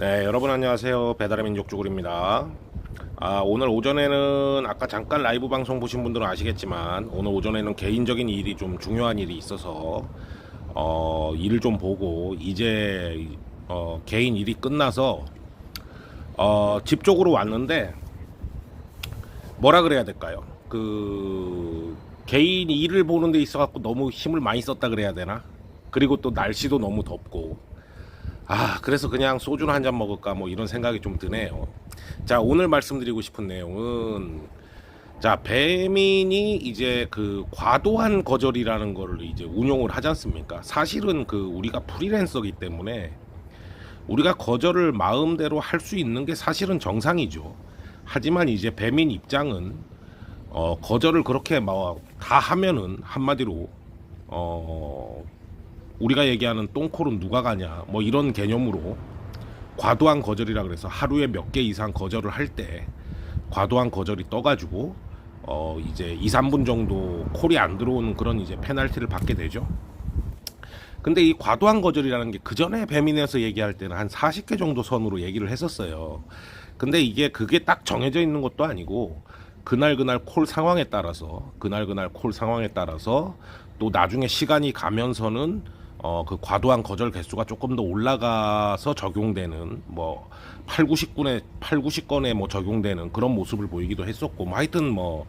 네, 여러분 안녕하세요. 배달의 민족 쭈구리입니다. 아, 오늘 오전에는 아까 잠깐 라이브 방송 보신 분들은 아시겠지만 오늘 오전에는 개인적인 일이 좀 중요한 일이 있어서 어, 일을 좀 보고 이제 어, 개인 일이 끝나서 어, 집 쪽으로 왔는데 뭐라 그래야 될까요? 그 개인 일을 보는 데 있어 갖고 너무 힘을 많이 썼다 그래야 되나? 그리고 또 날씨도 너무 덥고 아, 그래서 그냥 소주를 한 잔 먹을까 뭐 이런 생각이 좀 드네요. 자, 오늘 말씀드리고 싶은 내용은 자, 배민이 이제 그 과도한 거절이라는 거를 이제 운용을 하지 않습니까? 사실은 그 우리가 프리랜서기 때문에 우리가 거절을 마음대로 할 수 있는 게 사실은 정상이죠. 하지만 이제 배민 입장은 어, 거절을 그렇게 막 다 하면은 한마디로 어, 우리가 얘기하는 똥콜은 누가 가냐 뭐 이런 개념으로 과도한 거절이라 그래서 하루에 몇 개 이상 거절을 할 때 과도한 거절이 떠가지고 어 이제 2, 3분 정도 콜이 안 들어오는 그런 이제 페널티를 받게 되죠. 근데 이 과도한 거절이라는 게 그 전에 배민에서 얘기할 때는 한 40개 정도 선으로 얘기를 했었어요. 근데 이게 그게 딱 정해져 있는 것도 아니고 그날 그날 콜 상황에 따라서 그날 그날 콜 상황에 따라서 또 나중에 시간이 가면서는 어 그 과도한 거절 개수가 조금 더 올라가서 적용되는 뭐 8, 90건에 8, 90건에 뭐 적용되는 그런 모습을 보이기도 했었고 뭐 하여튼 뭐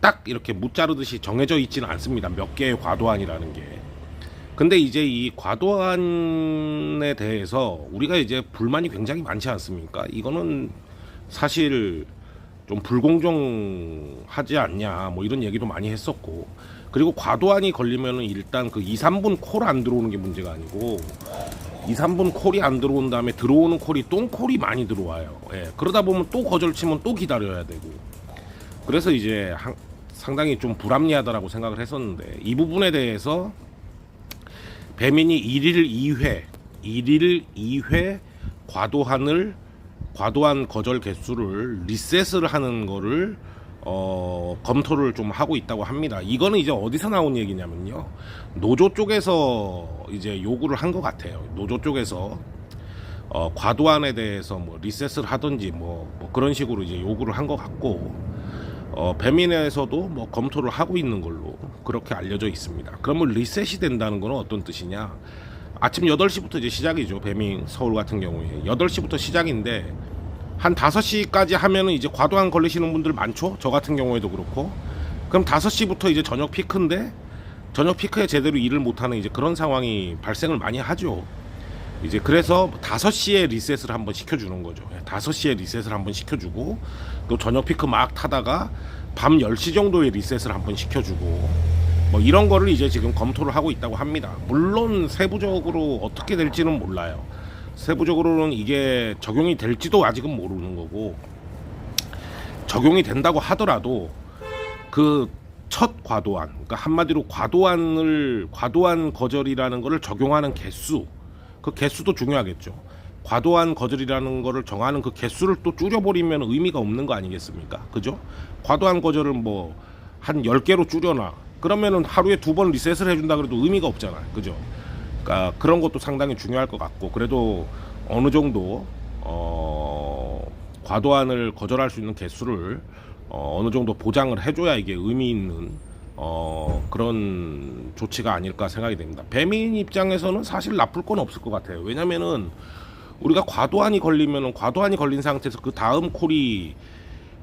딱 이렇게 무자르듯이 정해져 있지는 않습니다. 몇 개의 과도한이라는 게. 근데 이제 이 과도한에 대해서 우리가 이제 불만이 굉장히 많지 않습니까? 이거는 사실 좀 불공정하지 않냐 뭐 이런 얘기도 많이 했었고 그리고 과도한이 걸리면은 일단 그 2, 3분 콜 안 들어오는 게 문제가 아니고 2, 3분 콜이 안 들어온 다음에 들어오는 콜이 똥콜이 많이 들어와요. 예. 그러다 보면 또 거절 치면 또 기다려야 되고 그래서 이제 한- 상당히 좀 불합리하다라고 생각을 했었는데 이 부분에 대해서 배민이 1일 2회, 1일 2회 과도한을 과도한 거절 개수를 리셋을 하는 거를 어, 검토를 좀 하고 있다고 합니다. 이거는 이제 어디서 나온 얘기냐면요. 노조 쪽에서 이제 요구를 한 것 같아요. 노조 쪽에서 어, 과도한에 대해서 뭐 리셋을 하든지 뭐, 뭐 그런 식으로 이제 요구를 한 것 같고 어, 배민에서도 뭐 검토를 하고 있는 걸로 그렇게 알려져 있습니다. 그러면 리셋이 된다는 건 어떤 뜻이냐? 아침 8시부터 이제 시작이죠. 배민 서울 같은 경우에 8시부터 시작인데 한 5시까지 하면은 이제 과도한 걸리시는 분들 많죠. 저 같은 경우에도 그렇고. 그럼 5시부터 이제 저녁 피크인데 저녁 피크에 제대로 일을 못 하는 이제 그런 상황이 발생을 많이 하죠. 이제 그래서 5시에 리셋을 한번 시켜주는 거죠. 5시에 리셋을 한번 시켜주고 또 저녁 피크 막 타다가 밤 10시 정도에 리셋을 한번 시켜주고 뭐 이런 거를 이제 지금 검토를 하고 있다고 합니다. 물론 세부적으로 어떻게 될지는 몰라요. 세부적으로는 이게 적용이 될지도 아직은 모르는 거고 적용이 된다고 하더라도 그 첫 과도한, 그러니까 한마디로 과도한을 과도한 거절이라는 거를 적용하는 개수, 그 개수도 중요하겠죠. 과도한 거절이라는 거를 정하는 그 개수를 또 줄여버리면 의미가 없는 거 아니겠습니까? 그죠? 과도한 거절을 뭐한 10개로 줄여놔. 그러면은 하루에 두 번 리셋을 해준다 그래도 의미가 없잖아요. 그죠? 그러니까 그런 것도 상당히 중요할 것 같고 그래도 어느 정도 어 과도한을 거절할 수 있는 개수를 어, 어느 정도 보장을 해줘야 이게 의미 있는 어, 그런 조치가 아닐까 생각이 됩니다. 배민 입장에서는 사실 나쁠 건 없을 것 같아요. 왜냐면은 우리가 과도한이 걸리면은 과도한이 걸린 상태에서 그 다음 콜이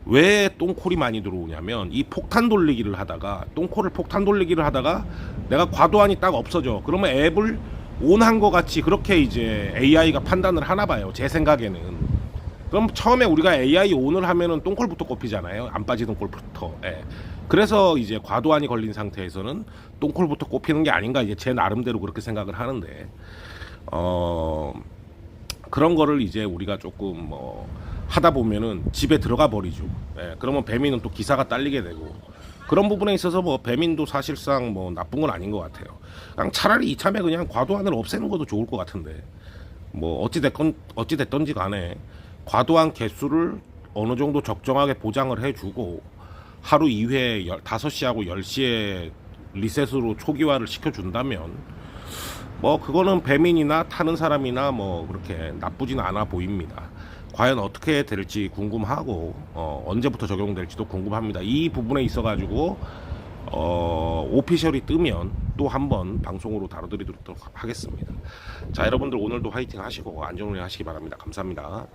왜 똥콜이 많이 들어오냐면 이 폭탄 돌리기를 하다가 똥콜을 폭탄 돌리기를 하다가 내가 과도한이 딱 없어져. 그러면 앱을 온한 것 같이 그렇게 이제 AI가 판단을 하나 봐요. 제 생각에는. 그럼 처음에 우리가 AI 온을 하면은 똥콜부터 꼽히잖아요. 안 빠지는 콜부터. 예. 그래서 이제 과도한이 걸린 상태에서는 똥콜부터 꼽히는 게 아닌가 이제 제 나름대로 그렇게 생각을 하는데 어 그런 거를 이제 우리가 조금 뭐 하다 보면은 집에 들어가 버리죠. 예. 그러면 배민은 또 기사가 딸리게 되고 그런 부분에 있어서 뭐 배민도 사실상 뭐 나쁜 건 아닌 것 같아요. 그냥 차라리 이참에 그냥 과도한을 없애는 것도 좋을 것 같은데 뭐 어찌 됐건 어찌 됐던지 간에 과도한 개수를 어느 정도 적정하게 보장을 해주고 하루 2회 5시하고 10시에 리셋으로 초기화를 시켜준다면 뭐 그거는 배민이나 타는 사람이나 뭐 그렇게 나쁘진 않아 보입니다. 과연 어떻게 될지 궁금하고 어, 언제부터 적용될지도 궁금합니다. 이 부분에 있어 가지고 어, 오피셜이 뜨면 또 한번 방송으로 다뤄드리도록 하겠습니다. 자, 여러분들 오늘도 화이팅 하시고 안전운행 하시기 바랍니다. 감사합니다.